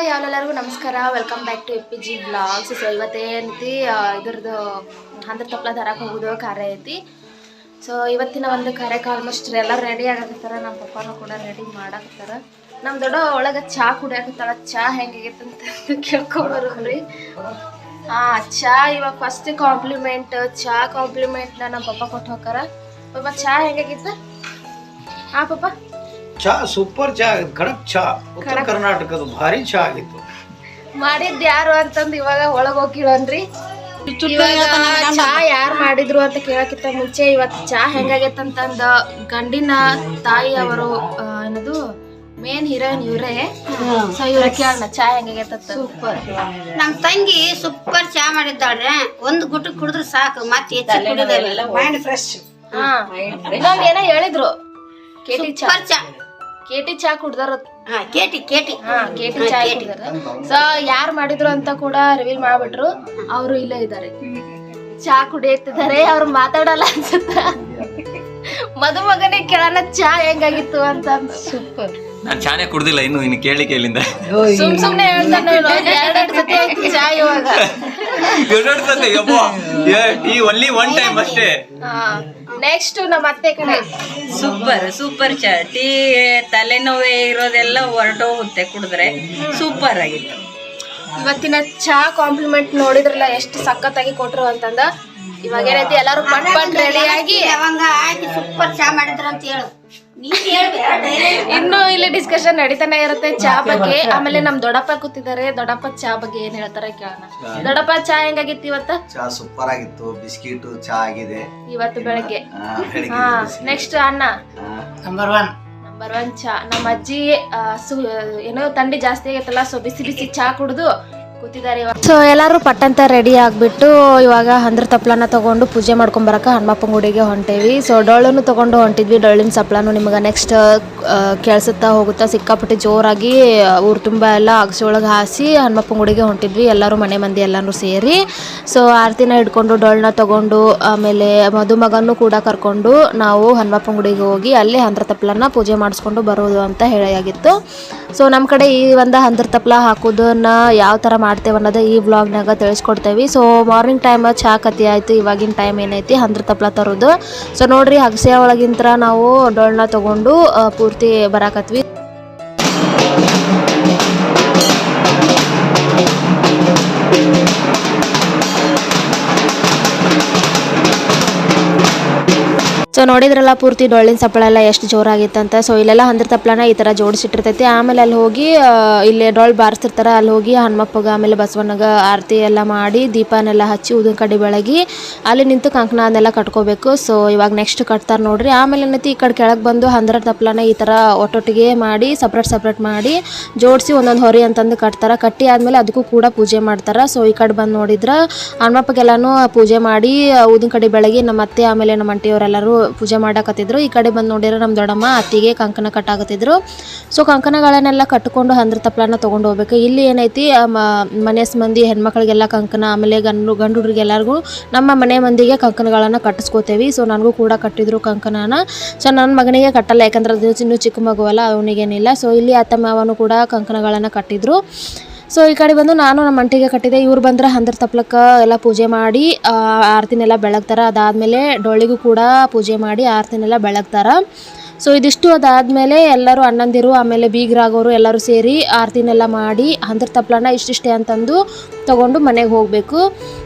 ಎಲ್ಲರಿಗೂ ನಮಸ್ಕಾರ. Welcome back to A P G blogs so ಇವತ್ತೇನೈತಿ ಇದ್ರದ್ದು ಹಂದ್ರ ತಪ್ಪಲ ತರಕ್ಕೆ ಹೋಗೋದು ಕಾರ್ಯ ಐತಿ. ಸೊ ಇವತ್ತಿನ ಒಂದು ಕಾರ್ಯಕ್ಕೆ ಆಲ್ಮೋಸ್ಟ್ ಎಲ್ಲ ರೆಡಿ ಆಗಕತ್ತಾರ. ನಮ್ಮ ಪಪ್ಪನೂ ಕೂಡ ರೆಡಿ ಮಾಡಾಕತ್ತಾರ. ನಮ್ಮ ದೊಡ್ಡ ಒಳಗೆ ಚಹಾ ಕುಡಿಯಾಕತ್ತಾಳ. ಚಹಾ ಅಂತ ರೀ ಹಾ ಚಹಾ ಇವಾಗ ಫಸ್ಟ್ ಕಾಂಪ್ಲಿಮೆಂಟ್ ಚಹಾ ಕಾಂಪ್ಲಿಮೆಂಟ್ನ ನಮ್ಮ ಪಪ್ಪ ಕೊಟ್ಟು ಹೋಗಾರ ಪಪ್ಪ ಚಹಾ ಹೆಂಗಾಗಿತ್ತು ಹಾ ಪಪ್ಪ. ಚಹಾ ಸೂಪರ್ ಚಹಾ ಖಡಕ್ ಚಾ. ಉತ್ತರ ಕರ್ನಾಟಕದ ಭಾರಿ ಚಾ ಆಗಿತ್ತು. ಮಾಡಿದ್ ಯಾರು ಅಂತಂದ್ ಇವಾಗ ಒಳಗ್ ಹೋಗಿಳನ್ರಿ ಇವಾಗ ಚಾ ಯಾರು ಮಾಡಿದ್ರು ಅಂತ ಕೇಳಕ್ಕಿಂತ ಮುಂಚೆ ಇವತ್ತು ಚಾ ಹೆಂಗಾಗೈತಂತಂದ ಗಂಡಿನ ತಾಯಿ ಅವರು ಏನದು ಮೇನ್ ಹೀರೋಯಿನ್ ಇವರೇ. ಸೊ ಇವ್ರ ಕೇಳೋಣ ಚಾ ಹೆಂಗಾಗೈತಂತ. ಸೂಪರ್ ನಮ್ ತಂಗಿ ಸೂಪರ್ ಚಾ ಮಾಡಿದ್ದಾಳ್ರೆ ಒಂದ್ ಗುಟ್ಟು ಕುಡಿದ್ರೆ ಸಾಕು ಮತ್ತೆ ಹೆಚ್ಚು ಕುಡಿದಲ್ಲ ಮೈಂಡ್ ಫ್ರೆಶ್ ಹಾ. ಏನೋ ಹೇಳಿದ್ರು. ಕೇಟಿ ಚಾ. ಸೂಪರ್ ಚಾ. ಕೇಟಿ ಚಾ ಕುಡ್ದಾರ. ಹಾ ಕೇಟಿ ಕೇಟಿ. ಹಾ ಕೇಟಿ ಚಾ ಕುಡ್ದಾರ. ಸೊ ಯಾರು ಮಾಡಿದ್ರು ಅಂತ ಕೂಡ ರಿವೀಲ್ ಮಾಡ್ಬಿಟ್ರು. ಅವರು ಇಲ್ಲೇ ಇದ್ದಾರೆ. ಚಾ ಕುಡಿಯುತ್ತಿದ್ದಾರೆ. ಅವ್ರು ಮಾತಾಡಲ್ಲ ಅನ್ಸುತ್ತ? ಮದುಮಗನೇ ಕೇಳೋಣ ಚಾ ಹೆಂಗಾಗಿತ್ತು ಅಂತ. ಸೂಪರ್ ನಾನು ಚಾನೆ ಕುಡ್ದಿಲ್ಲ ಇನ್ನು ಇನ್ನು ಕೇಳಿ ಕೇಳಿಂದ ಸುಮ್ ಸುಮ್ನೆ ಹೇಳ್ತಾನೆ ಎರಡೆರಡು ಸತಿ ಆಯ್ತು ಚಾ ಇವಾಗ. ಎರಡ್ ಸತಿ ಯಪ್ಪ ಈ ಒನ್ಲಿ ಒನ್ ಟೈಮ್ ಅಷ್ಟೇ. ನೆಕ್ಸ್ಟ್ ನಮ್ಮ ಅತ್ತೆ ಕಡೆ. ಸೂಪರ್ ಸೂಪರ್ ಚಾ. ಟೀ ತಲೆನೋವೇ ಇರೋದೆಲ್ಲ ಹೊರಟೋಗುತ್ತೆ ಕುಡಿದ್ರೆ. ಸೂಪರ್ ಆಗಿತ್ತು. ಇವತ್ತಿನ ಚಾ ಕಾಂಪ್ಲಿಮೆಂಟ್ ನೋಡಿದ್ರಲ್ಲ ಎಷ್ಟು ಸಖತ್ತಾಗಿ ಕೊಟ್ರು ಅಂತಂದ. ಇವಾಗ ಏನೈತಿ ಎಲ್ಲರೂ ಪಟ್ ಪಟ್ ರೆಡಿ ಆಗಿ. ಲವಂಗ ಹಾಕಿ ಸೂಪರ್ ಚಾ ಮಾಡಿದ್ರು ಅಂತ ಹೇಳು. ಇನ್ನು ಇಲ್ಲಿ ಡಿಸ್ಕಷನ್ ನಡೀತಾನೆ ಇರುತ್ತೆ ಚಾ ಬಗ್ಗೆ. ಆಮೇಲೆ ನಮ್ ದೊಡ್ಡಪ್ಪ ಕೂತಿದ್ದಾರೆ. ದೊಡ್ಡಪ್ಪ ಚಾ ಬಗ್ಗೆ ಏನ್ ಹೇಳ್ತಾರೆ ಕೇಳೋಣ. ದೊಡ್ಡಪ್ಪ ಚಾ ಹೆಂಗಾಗಿತ್ತು ಇವತ್ತ? ಚಾ ಸೂಪರ್ ಆಗಿತ್ತು. ಬಿಸ್ಕಿಟ್ ಚಾ ಆಗಿದೆ. ಇವತ್ತು ಬೆಳಗ್ಗೆ. ಹಾ ನೆಕ್ಸ್ಟ್ ಅಣ್ಣ. ನಂಬರ್ ಒನ್ ನಂಬರ್ ಒನ್ ಚಾ. ನಮ್ಮ ಅಜ್ಜಿ ಆ, ಸು ಏನೋ ತಂಡಿ ಜಾಸ್ತಿ ಆಗೈತಲ್ಲ ಸೊ ಬಿಸಿ ಬಿಸಿ ಚಾ ಕುಡಿದು ಸೊ ಎಲ್ಲರೂ ಪಟ್ಟಂತ ರೆಡಿ ಆಗ್ಬಿಟ್ಟು ಇವಾಗ ಹಂದ್ರ ತಪ್ಲನ ತಗೊಂಡು ಪೂಜೆ ಮಾಡ್ಕೊಂಡ್ ಬರಕ ಹನುಮಪ್ಪನ ಗುಡಿಗೆ ಹೊಂಟೇವಿ. ಸೊ ಡೊಳ್ಳನ್ನು ತಗೊಂಡು ಹೊಂಟಿದ್ವಿ. ಡೊಳ್ಳಿನ ಸಪ್ಲನು ನಿಮಗೆ ನೆಕ್ಸ್ಟ್ ಕೇಳಿಸುತ್ತಾ ಹೋಗುತ್ತಾ ಸಿಕ್ಕಾಪಟ್ಟೆ ಜೋರಾಗಿ ಊರು ತುಂಬ ಎಲ್ಲ ಅಗಸಿ ಒಳಗೆ ಹಾಸಿ ಹನುಮಪ್ಪನ ಗುಡಿಗೆ ಹೊಂಟಿದ್ವಿ. ಎಲ್ಲರೂ ಮನೆ ಮಂದಿ ಎಲ್ಲರೂ ಸೇರಿ. ಸೊ ಆರತಿನ ಹಿಡ್ಕೊಂಡು ಡೊಳ್ಳನ್ನ ತಗೊಂಡು ಆಮೇಲೆ ಮಧುಮಗನ್ನು ಕೂಡ ಕರ್ಕೊಂಡು ನಾವು ಹನುಮಪ್ಪನ ಗುಡಿಗೆ ಹೋಗಿ ಅಲ್ಲಿ ಹಂದ್ರ ತಪ್ಲನ್ನ ಪೂಜೆ ಮಾಡಿಸ್ಕೊಂಡು ಬರೋದು ಅಂತ ಹೇಳಾಗಿತ್ತು. ಸೊ ನಮ್ಮ ಕಡೆ ಈ ಒಂದು ಹಂದ್ರ ತಪ್ಲ ಹಾಕೋದನ್ನ ಯಾವ ಥರ ಮಾಡ್ತೇವೆ ಅನ್ನೋದು ಈ ವ್ಲಾಗ್ನಾಗ ತಿಳಿಸ್ಕೊಡ್ತೇವೆ. ಸೊ ಮಾರ್ನಿಂಗ್ ಟೈಮ್ ಚಾ ಕತಿ ಆಯಿತು ಇವಾಗಿನ ಟೈಮ್ ಏನೈತಿ? ಹಂದ್ರ ತಪ್ಲ ತರೋದು. ಸೊ ನೋಡ್ರಿ ಹಗಸೆ ಒಳಗಿಂತ ನಾವು ಡೊಳ್ಳನ್ನ ತಗೊಂಡು ಆ, ಪೂರ್ತಿ ಬರಾಕತ್ವಿ. ಸೊ ನೋಡಿದ್ರಲ್ಲ, ಪೂರ್ತಿ ಡೊಳ್ಳಿನ ಸಪ್ಪಳ ಎಲ್ಲ ಎಷ್ಟು ಜೋರಾಗಿತ್ತಂತ. ಸೊ ಇಲ್ಲೆಲ್ಲ ಹಂದ್ರ ತಪ್ಪಲನ ಈ ಥರ ಜೋಡಿಸಿಟ್ಟಿರ್ತೈತಿ. ಆಮೇಲೆ ಅಲ್ಲಿ ಹೋಗಿ ಇಲ್ಲಿ ಡೊಳ್ಳು ಬಾರಿಸ್ತಿರ್ತಾರ. ಅಲ್ಲಿ ಹೋಗಿ ಹನುಮಪ್ಪಗ, ಆಮೇಲೆ ಬಸವಣ್ಣಗ ಆರತಿ ಎಲ್ಲ ಮಾಡಿ ದೀಪನೆಲ್ಲ ಹಚ್ಚಿ ಉದಿನ ಕಡೆ ಬೆಳಗಿ ಅಲ್ಲಿ ನಿಂತು ಕಂಕಣ ಅದನ್ನೆಲ್ಲ ಕಟ್ಕೋಬೇಕು. ಸೊ ಇವಾಗ ನೆಕ್ಸ್ಟ್ ಕಟ್ತಾರೆ ನೋಡ್ರಿ. ಆಮೇಲೆ ಏನೈತಿ, ಈ ಕಡೆ ಕೆಳಗೆ ಬಂದು ಹಂದ್ರ ತಪ್ಪಲನ ಈ ಥರ ಒಟ್ಟೊಟ್ಟಿಗೆ ಮಾಡಿ ಸಪ್ರೇಟ್ ಸಪ್ರೇಟ್ ಮಾಡಿ ಜೋಡಿಸಿ ಒಂದೊಂದು ಹೊರಿ ಅಂತಂದು ಕಟ್ತಾರ. ಕಟ್ಟಿ ಆದಮೇಲೆ ಅದಕ್ಕೂ ಕೂಡ ಪೂಜೆ ಮಾಡ್ತಾರ. ಸೊ ಈ ಕಡೆ ಬಂದು ನೋಡಿದ್ರೆ ಹನುಮಪ್ಪಗೆಲ್ಲಾನು ಪೂಜೆ ಮಾಡಿ ಉದಿನ ಕಡೆ ಬೆಳಗಿ ನಮ್ಮ ಅತ್ತೆ, ಆಮೇಲೆ ನಮ್ಮ ಅಂಟಿಯವರೆಲ್ಲರೂ ಪೂಜೆ ಮಾಡಕತ್ತಿದ್ರು. ಈ ಕಡೆ ಬಂದು ನೋಡಿರೋ ನಮ್ಮ ದೊಡ್ಡಮ್ಮ ಅತ್ತಿಗೆ ಕಂಕಣ ಕಟ್ಟಾಕತ್ತಿದ್ರು. ಸೊ ಕಂಕಣಗಳನ್ನೆಲ್ಲ ಕಟ್ಕೊಂಡು ಹಂದ್ರ ತಪ್ಪಲನ್ನ ತೊಗೊಂಡು ಹೋಗ್ಬೇಕು. ಇಲ್ಲಿ ಏನೈತಿ ಮನೆ ಮಂದಿ ಹೆಣ್ಮಕ್ಳಿಗೆಲ್ಲ ಕಂಕಣ ಆಮೇಲೆ ಗಂಡು ಗಂಡು ಹುಡುಗರಿಗೆ ಎಲ್ಲರಿಗೂ ನಮ್ಮ ಮನೆ ಮಂದಿಗೆ ಕಂಕಣಗಳನ್ನು ಕಟ್ಟಿಸ್ಕೋತೇವಿ. ಸೊ ನನಗೂ ಕೂಡ ಕಟ್ಟಿದ್ರು ಕಂಕಣನ ಸೊ ನನ್ನ ಮಗನಿಗೆ ಕಟ್ಟಲ್ಲ, ಯಾಕಂದ್ರೆ ಅದು ಇನ್ನೂ ಚಿಕ್ಕ ಮಗುವಲ್ಲ, ಅವನಿಗೇನಿಲ್ಲ. ಸೊ ಇಲ್ಲಿ ಅತ್ತ ಮಾವನು ಕೂಡ ಕಂಕಣಗಳನ್ನು ಕಟ್ಟಿದ್ರು. ಸೊ ಈ ಕಡೆ ಬಂದು ನಾನು ನಮ್ಮ ಅಂಟಿಗೆ ಕಟ್ಟಿದೆ. ಇವ್ರು ಬಂದ್ರೆ ಹಂದ್ರ ತಪ್ಲಕ್ಕೆ ಎಲ್ಲ ಪೂಜೆ ಮಾಡಿ ಆರತಿನೆಲ್ಲ ಬೆಳಗ್ತಾರ. ಅದಾದಮೇಲೆ ಡೊಳ್ಳಿಗೂ ಕೂಡ ಪೂಜೆ ಮಾಡಿ ಆರತಿನೆಲ್ಲ ಬೆಳಗ್ತಾರ. ಸೊ ಇದಿಷ್ಟು ಅದಾದಮೇಲೆ ಎಲ್ಲರೂ ಅಣ್ಣಂದಿರು, ಆಮೇಲೆ ಬೀಗರಾಗೋರು ಎಲ್ಲರೂ ಸೇರಿ ಆರತಿನೆಲ್ಲ ಮಾಡಿ ಹಂದ್ರ ತಪ್ಲನ ಇಷ್ಟಿಷ್ಟೇ ಅಂತಂದು ತೊಗೊಂಡು ಮನೆಗೆ ಹೋಗಬೇಕು.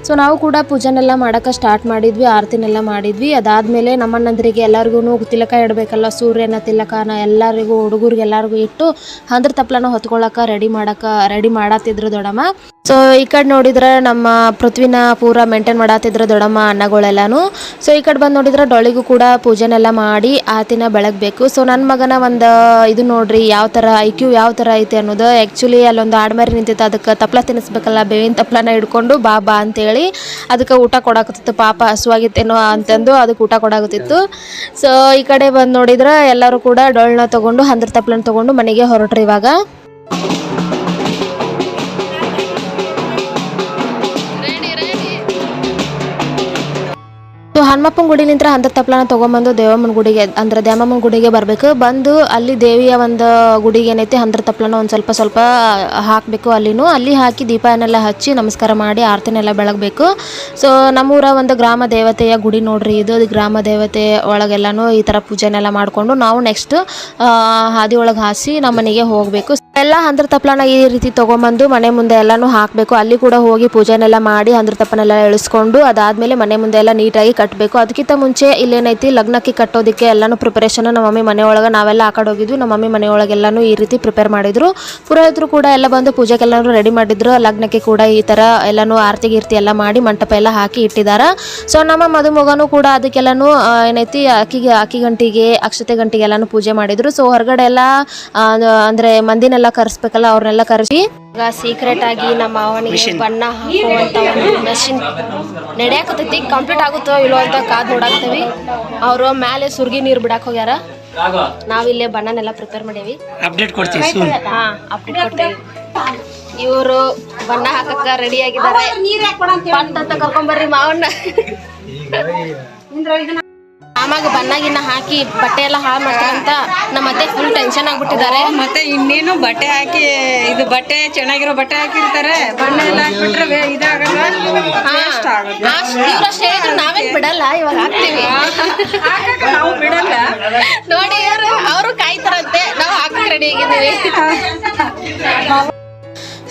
ಸೊ ನಾವು ಕೂಡ ಪೂಜೆನೆಲ್ಲ ಮಾಡೋಕ್ಕೆ ಸ್ಟಾರ್ಟ್ ಮಾಡಿದ್ವಿ, ಆರತಿನೆಲ್ಲ ಮಾಡಿದ್ವಿ. ಅದಾದಮೇಲೆ ನಮ್ಮಣ್ಣಂದ್ರಿಗೆ ಎಲ್ಲರಿಗೂ ತಿಲಕ ಇಡಬೇಕಲ್ಲ, ಸೂರ್ಯನ ತಿಲಕನ ಎಲ್ಲರಿಗೂ ಹುಡುಗರಿಗೆ ಎಲ್ಲರಿಗೂ ಇಟ್ಟು ಹಂದ್ರ ತಪ್ಲನ ಹೊತ್ಕೊಳ್ಳೋಕೆ ರೆಡಿ ಮಾಡೋಕೆ, ರೆಡಿ ಮಾಡತ್ತಿದ್ರು ದೊಡ್ಡಮ್ಮ. ಸೊ ಈ ಕಡೆ ನೋಡಿದ್ರೆ ನಮ್ಮ ಪೃಥ್ವಿನ ಪೂರ ಮೇಂಟೈನ್ ಮಾಡತ್ತಿದ್ರು ದೊಡ್ಡಮ್ಮ ಅನ್ನಗಳೆಲ್ಲಾನು. ಸೊ ಈ ಕಡೆ ಬಂದು ನೋಡಿದ್ರೆ ಡೊಳಿಗೂ ಕೂಡ ಪೂಜೆನೆಲ್ಲ ಮಾಡಿ ಆತಿನ ಬೆಳಗ್ಬೇಕು. ಸೊ ನನ್ನ ಮಗನ ಒಂದು ಇದು ನೋಡ್ರಿ, ಯಾವ ಥರ ಐ ಕ್ಯೂ ಯಾವ ಥರ ಐತೆ ಅನ್ನೋದು ಆ್ಯಕ್ಚುಲಿ ಅಲ್ಲೊಂದು ಆಡ್ಮಾರಿ ನಿಂತಿತ್ತು. ಅದಕ್ಕೆ ತಪ್ಪಲ ತಿನ್ನಿಸ್ಬೇಕಲ್ಲ, ಬೇವಿನ ತಪ್ಪಲನ ಹಿಡ್ಕೊಂಡು ಬಾ ಬಾ ಅಂತೇಳಿ ಅದಕ್ಕೆ ಊಟ ಕೊಡಾಕತ್ತಿತ್ತು. ಪಾಪ ಹಸುವಾಗಿತ್ತೇನೋ ಅಂತಂದು ಅದಕ್ಕೆ ಊಟ ಕೊಡಾಕತ್ತಿತ್ತು. ಸೊ ಈ ಕಡೆ ಬಂದು ನೋಡಿದ್ರೆ ಎಲ್ಲರೂ ಕೂಡ ಡೊಳ್ಳನ್ನ ತೊಗೊಂಡು ಹಂದ್ರ ತಪ್ಲನ ತೊಗೊಂಡು ಮನೆಗೆ ಹೊರಟ್ರಿ ಇವಾಗ. ಸೊ ಹನುಮಪ್ಪನ ಗುಡಿ ನಿಂತ್ರ ಹಂದ್ರ ತಪ್ಪಲನ ತೊಗೊಂಬಂದು ದೇವಮ್ಮನ ಗುಡಿಗೆ, ಅಂದ್ರೆ ದ್ಯಾಮಮ್ಮನ ಗುಡಿಗೆ ಬರಬೇಕು. ಬಂದು ಅಲ್ಲಿ ದೇವಿಯ ಒಂದು ಗುಡಿಗೆ ಏನೈತಿ, ಹಂದ್ರ ತಪ್ಪಲನ ಒಂದು ಸ್ವಲ್ಪ ಸ್ವಲ್ಪ ಹಾಕಬೇಕು ಅಲ್ಲಿನೂ. ಅಲ್ಲಿ ಹಾಕಿ ದೀಪನೆಲ್ಲ ಹಚ್ಚಿ ನಮಸ್ಕಾರ ಮಾಡಿ ಆರತಿನೆಲ್ಲ ಬೆಳಗಬೇಕು. ಸೊ ನಮ್ಮೂರ ಒಂದು ಗ್ರಾಮ ದೇವತೆಯ ಗುಡಿ ನೋಡ್ರಿ. ಇದು ಅದು ಗ್ರಾಮ ದೇವತೆ ಒಳಗೆಲ್ಲಾನು ಈ ಥರ ಪೂಜೆನೆಲ್ಲ ಮಾಡಿಕೊಂಡು ನಾವು ನೆಕ್ಸ್ಟ್ ಹಾದಿ ಒಳಗೆ ಹಾಸಿ ನಮ್ಮ ಮನೆಗೆ ಹೋಗಬೇಕು. ಎಲ್ಲ ಹಂದ್ರ ತಪ್ಪಲನ ಈ ರೀತಿ ತೊಗೊಂಬಂದು ಮನೆ ಮುಂದೆ ಎಲ್ಲಾನು ಹಾಕಬೇಕು. ಅಲ್ಲಿ ಕೂಡ ಹೋಗಿ ಪೂಜೆನೆಲ್ಲ ಮಾಡಿ ಹಂದ್ರ ತಪ್ಪನೆಲ್ಲ ಇಳಿಸ್ಕೊಂಡು ಅದಾದಮೇಲೆ ಮನೆ ಮುಂದೆ ಎಲ್ಲ ನೀಟಾಗಿ ಕಟ್ಟಬೇಕು. ಅದಕ್ಕಿಂತ ಮುಂಚೆ ಇಲ್ಲೇನೈತಿ, ಲಗ್ನಕ್ಕೆ ಕಟ್ಟೋದಕ್ಕೆ ಎಲ್ಲಾನು ಪ್ರಿಪರೇಷನ್ ನಮ್ಮ ಮಮ್ಮಿ ಮನೆಯೊಳಗೆ ನಾವೆಲ್ಲ ಆ ಕಡೆ ಹೋಗಿದ್ವಿ. ನಮ್ಮ ಮಮ್ಮಿ ಮನೆಯೊಳಗೆಲ್ಲನೂ ಈ ರೀತಿ ಪ್ರಿಪೇರ್ ಮಾಡಿದ್ರು. ಪುರೋಹಿತರು ಕೂಡ ಎಲ್ಲ ಬಂದು ಪೂಜೆಗೆಲ್ಲಾನು ರೆಡಿ ಮಾಡಿದ್ರು. ಲಗ್ನಕ್ಕೆ ಕೂಡ ಈ ಥರ ಎಲ್ಲಾನು ಆರತಿ ಗೀರ್ತಿ ಎಲ್ಲ ಮಾಡಿ ಮಂಟಪ ಎಲ್ಲ ಹಾಕಿ ಇಟ್ಟಿದ್ದಾರೆ ಸೊ ನಮ್ಮ ಮದುಮಗನೂ ಕೂಡ ಅದಕ್ಕೆಲ್ಲಾನು ಏನೈತಿ, ಅಕ್ಕಿಗೆ, ಅಕ್ಕಿ ಗಂಟಿಗೆ, ಅಕ್ಷತೆ ಗಂಟಿಗೆ ಎಲ್ಲಾನು ಪೂಜೆ ಮಾಡಿದ್ರು. ಸೊ ಹೊರಗಡೆ ಎಲ್ಲ ಅಂದರೆ ಅಂದ್ರೆ ಮಂದಿನೆಲ್ಲ ಕರೆಸ್ಬೇಕಲ್ಲ, ಅವ್ರನ್ನೆಲ್ಲ ಕರೆಸಿ ಈಗ ಸೀಕ್ರೆಟ್ ಆಗಿ ನಮ್ಮ ಅವನಿಗೆ ಬಣ್ಣ ಹಾಕುವಂತ ಒಂದು ಮೆಷಿನ್ ನಡೆಯಾಕತೈತಿ ಕಂಪ್ಲೀಟ್ ಆಗುತ್ತೋ ಇಲ್ಲೋ ಅಂತ ಕಾದ್ ನೋಡಾಕ್ತೇವಿ ಅವರು ಮೇಲೆ ಸುರ್ಗಿ ನೀರು ಬಿಡಾಕ್ ಹೋಗ್ಯಾರ. ನಾವಿಲ್ಲೇ ಬಣ್ಣನೆಲ್ಲ ಪ್ರಿಪೇರ್ ಮಾಡೇವಿ. ಅಪ್ಡೇಟ್ ಕೊಡ್ತೀವಿ ಹಾ ಅಪ್ಡೇಟ್ ಕೊಡ್ತೇವಿ. ಇವರು ಬಣ್ಣ ಹಾಕಕ್ಕ ರೆಡಿ ಆಗಿದ್ದಾರೆ. ಕರ್ಕೊಂಡ್ ಅಂತ ಕರ್ಕೊಂಬರ್ರಿ ಮಾವನ್ನ ಆಮಾಗ ಬಣ್ಣ ಗಿನ್ನ ಹಾಕಿ ಬಟ್ಟೆ ಎಲ್ಲ ಹಾಳು ಮಾಡ್ತಾರಂತ ನಮ್ಮ ಅತ್ತೆ ಫುಲ್ ಟೆನ್ಷನ್ ಆಗ್ಬಿಟ್ಟಿದ್ದಾರೆ. ಮತ್ತೆ ಇನ್ನೇನು ಬಟ್ಟೆ ಹಾಕಿ ಇದು ಬಟ್ಟೆ ಚೆನ್ನಾಗಿರೋ ಬಟ್ಟೆ ಹಾಕಿರ್ತಾರೆ. ಬಣ್ಣ ಎಲ್ಲ ಹಾಕ್ಬಿಟ್ರೆ ಇದಾಗಲ್ಲ. ಇವ್ರಷ್ಟು ಹೇಳಿದ್ರು ನಾವೇನ್ ಬಿಡಲ್ಲ ಇವಾಗ ಹಾಕ್ತೀವಿ. ನಾವು ಬಿಡಲ್ಲ. ನೋಡಿ ಇವ್ರು ಅವರು ಕಾಯ್ತಾರಂತೆ ನಾವು ಹಾಕಕ್ ರೆಡಿ ಆಗಿದ್ದೀವಿ.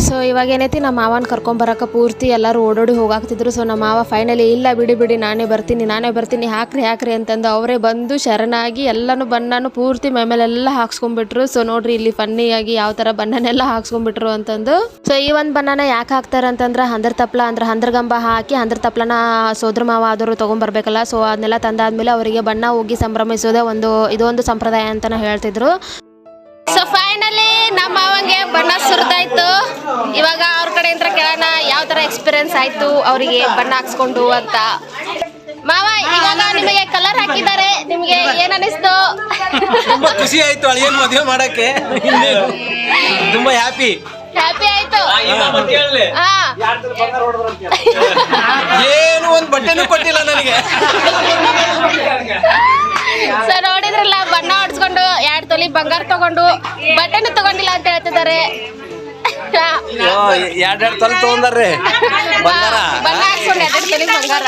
ಸೊ ಇವಾಗ ಏನೈತಿ, ನಮ್ಮ ಮಾವನ ಕರ್ಕೊಂಬರಕ್ಕೆ ಪೂರ್ತಿ ಎಲ್ಲರೂ ಓಡೋಡಿ ಹೋಗಾಕ್ತಿದ್ರು. ಸೊ ನಮ್ಮ ಮಾವ ಫೈನಲಿ ಇಲ್ಲ ಬಿಡಿ ಬಿಡಿ, ನಾನೇ ಬರ್ತೀನಿ ನಾನೇ ಬರ್ತೀನಿ, ಹಾಕ್ರಿ ಹಾಕ್ರಿ ಅಂತಂದು ಅವರೇ ಬಂದು ಶರಣಾಗಿ ಎಲ್ಲನೂ ಬಣ್ಣನೂ ಪೂರ್ತಿ ಮೇಲೆಲ್ಲ ಹಾಕ್ಸ್ಕೊಂಡ್ಬಿಟ್ರು. ಸೊ ನೋಡ್ರಿ ಇಲ್ಲಿ ಫನ್ನಿಯಾಗಿ ಯಾವ ಥರ ಬಣ್ಣನೆಲ್ಲ ಹಾಕ್ಸ್ಕೊಂಡ್ಬಿಟ್ರು ಅಂತಂದು. ಸೊ ಈ ಒಂದು ಬಣ್ಣನ ಯಾಕೆ ಹಾಕ್ತಾರೆ ಅಂತಂದ್ರೆ, ಹಂದ್ರ ತಪ್ಲ ಅಂದ್ರೆ ಹಂದ್ರಗಂಬ ಹಾಕಿ ಹಂದ್ರ ತಪ್ಲನ ಸೋದ್ರ ಮಾವ ಆದರೂ ತೊಗೊಂಬರ್ಬೇಕಲ್ಲ. ಸೊ ಅದನ್ನೆಲ್ಲ ತಂದಾದ್ಮೇಲೆ ಅವರಿಗೆ ಬಣ್ಣ ಹೋಗಿ ಸಂಭ್ರಮಿಸೋದೇ ಒಂದು, ಇದೊಂದು ಸಂಪ್ರದಾಯ ಅಂತಾನೆ ಹೇಳ್ತಿದ್ರು. ಸೊ ಫೈನಲಿ ನಮ್ಮ ಅವಂಗೆ ಬಣ್ಣ ಸುರಿದಾಯ್ತು. ಇವಾಗ ಅವ್ರ ಕಡೆ ಅಂತ ಕೇಳೋಣ ಯಾವ ತರ ಎಕ್ಸ್ಪೀರಿಯನ್ಸ್ ಆಯ್ತು ಅವರಿಗೆ ಬಣ್ಣ ಹಾಕ್ಸ್ಕೊಂಡು ಅಂತ. ಮಾವ ಇವಾಗ ನಿಮಗೆ ಕಲರ್ ಹಾಕಿದ್ದಾರೆ. ನಿಮಗೆ ಏನ್ ಅನಿಸ್ತು? ತುಂಬಾ ಖುಷಿ ಆಯ್ತು ಅಳಿಯನ್ ಮದುವೆ ಮಾಡಕ್ಕೆ. ತುಂಬಾ ಹ್ಯಾಪಿ ಹ್ಯಾಪಿ ಆಯ್ತು. ಹಾ ಏನು ಒಂದ್ ಬಟ್ಟೆನೂ ಕೊಟ್ಟಿಲ್ಲ ನನಗೆ. ಸೊ ನೋಡಿದ್ರಲ್ಲ ಬಣ್ಣ ಹೊಡ್ಸ್ಕೊಂಡು ಎರಡ್ ತೊಲಿ ಬಂಗಾರ ತಗೊಂಡು ಬಟ್ಟೆನು ತಗೊಂಡಿಲ್ಲ ಅಂತ ಹೇಳ್ತಿದ್ದಾರೆ. ಎರಡೆರಡು ತಲೆ ತಗೊಂಡಾರ್ರಿ. ಬಂಗಾರ. ಬಂಗಾರ.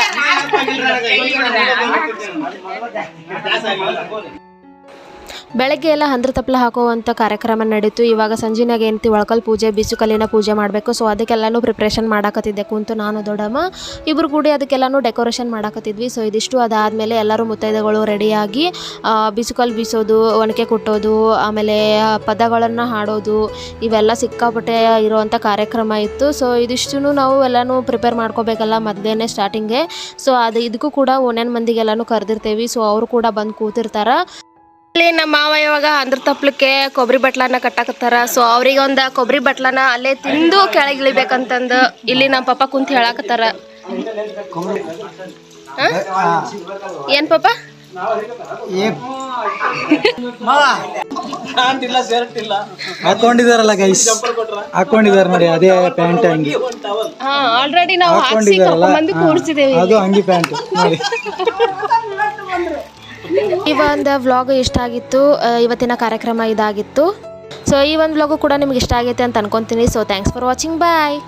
ಬೆಳಗ್ಗೆ ಎಲ್ಲ ಹಂದ್ರ ತಪ್ಪಲ ಹಾಕುವಂಥ ಕಾರ್ಯಕ್ರಮ ನಡೀತು. ಇವಾಗ ಸಂಜೆನಾಗ ಏನಂತಿ, ಒಳಕಲ್ ಪೂಜೆ, ಬೀಸುಕಲ್ಲಿನ ಪೂಜೆ ಮಾಡಬೇಕು. ಸೊ ಅದಕ್ಕೆಲ್ಲನೂ ಪ್ರಿಪ್ರೇಷನ್ ಮಾಡಾಕತ್ತಿದ್ದೆ ಕುಂತು ನಾನು, ದೊಡ್ಡಮ್ಮ. ಇಬ್ಬರು ಕೂಡಿ ಅದಕ್ಕೆಲ್ಲನೂ ಡೆಕೋರೇಷನ್ ಮಾಡಾಕತ್ತಿದ್ವಿ. ಸೊ ಇದಿಷ್ಟು ಅದಾದಮೇಲೆ ಎಲ್ಲರೂ ಮುತ್ತೈದೆಗಳು ರೆಡಿಯಾಗಿ ಬಿಸುಕಲ್ ಬೀಸೋದು ಒಣಕೆ ಕುಟ್ಟೋದು, ಆಮೇಲೆ ಪದಗಳನ್ನು ಹಾಡೋದು, ಇವೆಲ್ಲ ಸಿಕ್ಕಾಪಟ್ಟೆ ಇರುವಂಥ ಕಾರ್ಯಕ್ರಮ ಇತ್ತು. ಸೊ ಇದಿಷ್ಟು ನಾವು ಎಲ್ಲನೂ ಪ್ರಿಪೇರ್ ಮಾಡ್ಕೋಬೇಕಲ್ಲ ಮೊದಲೇನೆ ಸ್ಟಾರ್ಟಿಂಗ್ಗೆ ಸೊ ಅದು ಇದಕ್ಕೂ ಕೂಡ ಒಂದೇನು ಮಂದಿಗೆಲ್ಲನೂ ಕರೆದಿರ್ತೇವೆ. ಸೊ ಅವರು ಕೂಡ ಬಂದು ಕೂತಿರ್ತಾರ. ಇಲ್ಲಿ ನಮ್ಮ ಮಾವ ಇವಾಗ ಅಂದ್ರ ತಪ್ಲಕ್ಕೆ ಕೊಬ್ಬರಿ ಬಟ್ಲನ್ನ ಕಟ್ಟಾಕತ್ತಾರ. ಸೊ ಅವ್ರಿಗೆ ಒಂದ ಕೊಬ್ಬರಿ ಬಟ್ಲನ್ನ ಅಲ್ಲೇ ತಿಂದು ಕೆಳಗೆ ಇಳಿಬೇಕಂತಂದು ಇಲ್ಲಿ ನಮ್ಮ ಪಾಪ ಕುಂತ ಹೇಳಾಕತ್ತಾರ? ಏನ್ ಪಾಪ ಹಾಕೊಂಡಿದಾರಲ್ಲ ಗೈಸ್ ಹಾಕೊಂಡಿದಾರ ನೋಡಿ ಅದೇ ಪ್ಯಾಂಟ್ ಅಂಗಿ. ಆಲ್ರೆಡಿ ನಾವು ಹಾಕೊಂಡಿದಾರಲ್ಲ? ಅದು ಅಂಗಿ ಪ್ಯಾಂಟ್ ನೋಡಿ. ಈ ಒಂದು ವ್ಲಾಗ್ ಇಷ್ಟ ಆಗಿತ್ತು ಇವತ್ತಿನ ಕಾರ್ಯಕ್ರಮ ಇದಾಗಿತ್ತು. ಸೊ ಈ ಒಂದು ವ್ಲಾಗು ಕೂಡ ನಿಮ್ಗೆ ಇಷ್ಟ ಆಗೈತೆ ಅಂತ ಅನ್ಕೊತೀನಿ. So thanks for watching bye